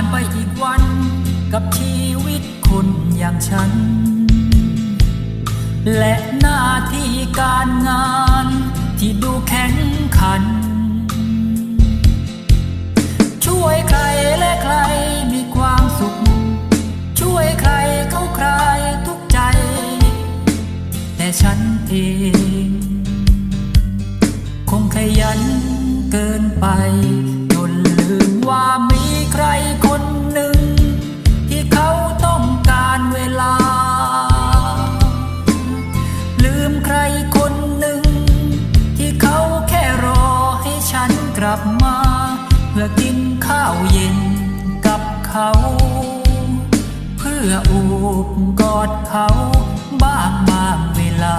ผ่านไปอีกวัน กับชีวิตคนอย่างฉัน และหน้าที่การงานที่ดูแข็งขัน ช่วยใครและใครมีความสุข ช่วยใครเขาใคลายทุกใจ แต่ฉันเอง คงขยันเกินไป จนลืมว่ามี ลับมา เพื่อกินข้าวเย็นกับเขา เพื่ออูบกอดเขาบ้างบางเวลา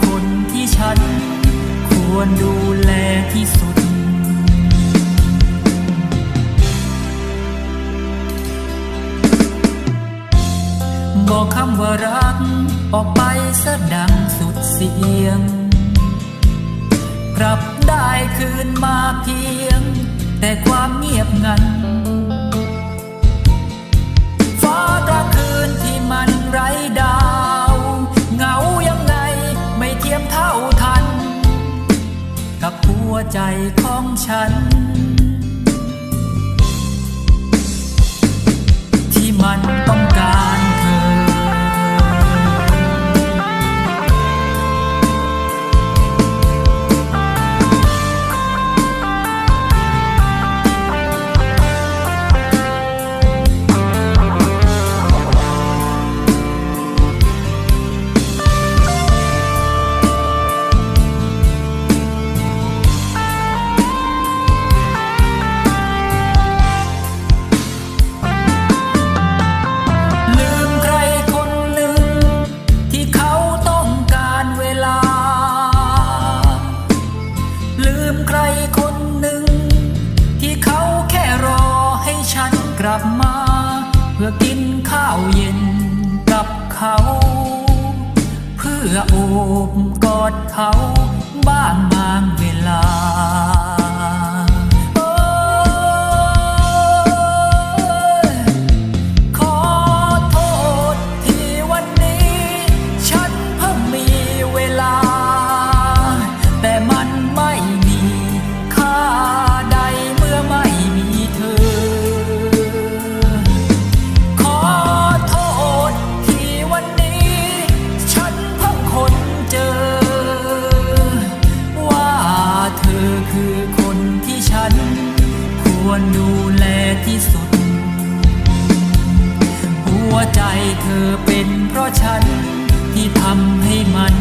คือคนที่ฉัน ควรดูแลที่สุดบอกคำว่ารัก ออกไปสะดังสุดเสียง กลับได้คืนมาเพียง แต่ความเงียบงัน วใจของฉัน เพื่อกินข้าวเย็นกับเขา เพื่อโอบกอดเขาบ้าง วใจเธอเป็นเพราะฉันที่ทำให้มัน